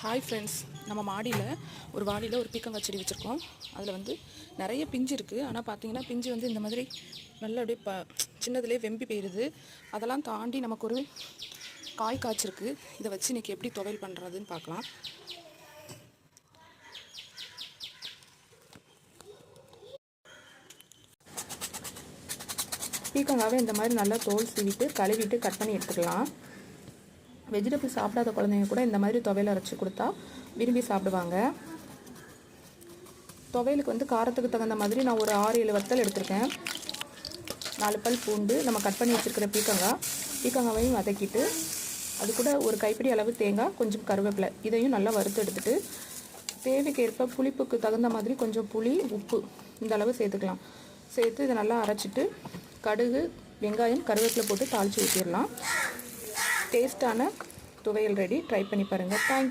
Hi friends நம்ம மாடியில் ஒரு வாடியில் ஒரு பீக்கங்காய் செடி வச்சுருக்கோம். அதில் வந்து நிறைய பிஞ்சு இருக்குது ஆனால் பார்த்தீங்கன்னா பிஞ்சு வந்து இந்த மாதிரி நல்லா அப்படியே ப சின்னதுலேயே வெம்பி போயிடுது அதெல்லாம் தாண்டி நமக்கு ஒரு காய் காய்ச்சிருக்கு. இதை வச்சு இன்றைக்கி எப்படி துவையல் பண்ணுறதுன்னு பார்க்கலாம். பீக்கங்காவை இந்த மாதிரி நல்லா தோல் சீவிட்டு கழுவிட்டு கட் பண்ணி எடுத்துக்கலாம். வெஜிடபிள் சாப்பிடாத குழந்தைங்க கூட இந்த மாதிரி துவையல் அரைச்சி கொடுத்தா விரும்பி சாப்பிடுவாங்க. துவையலுக்கு வந்து காரத்துக்கு தகுந்த மாதிரி நான் ஒரு ஆறு ஏழு வத்தல் எடுத்திருக்கேன். நாலு பல் பூண்டு நம்ம கட் பண்ணி வச்சுருக்கிற பீக்கங்காய் பீக்கங்காவையும் வதக்கிட்டு அது கூட ஒரு கைப்பிடி அளவு தேங்காய் கொஞ்சம் கருவேப்பிலை இதையும் நல்லா வறுத்து எடுத்துகிட்டு தேவைக்கேற்ப புளிப்புக்கு தகுந்த மாதிரி கொஞ்சம் புளி உப்பு இந்த அளவு சேர்த்துக்கலாம். சேர்த்து இதை நல்லா அரைச்சிட்டு கடுகு வெங்காயம் கருவேப்பிலை போட்டு தாளித்து ஊற்றிடலாம் டேஸ்டான துவையல் ரெடி. ட்ரை பண்ணி பாருங்கள் தேங்க்யூ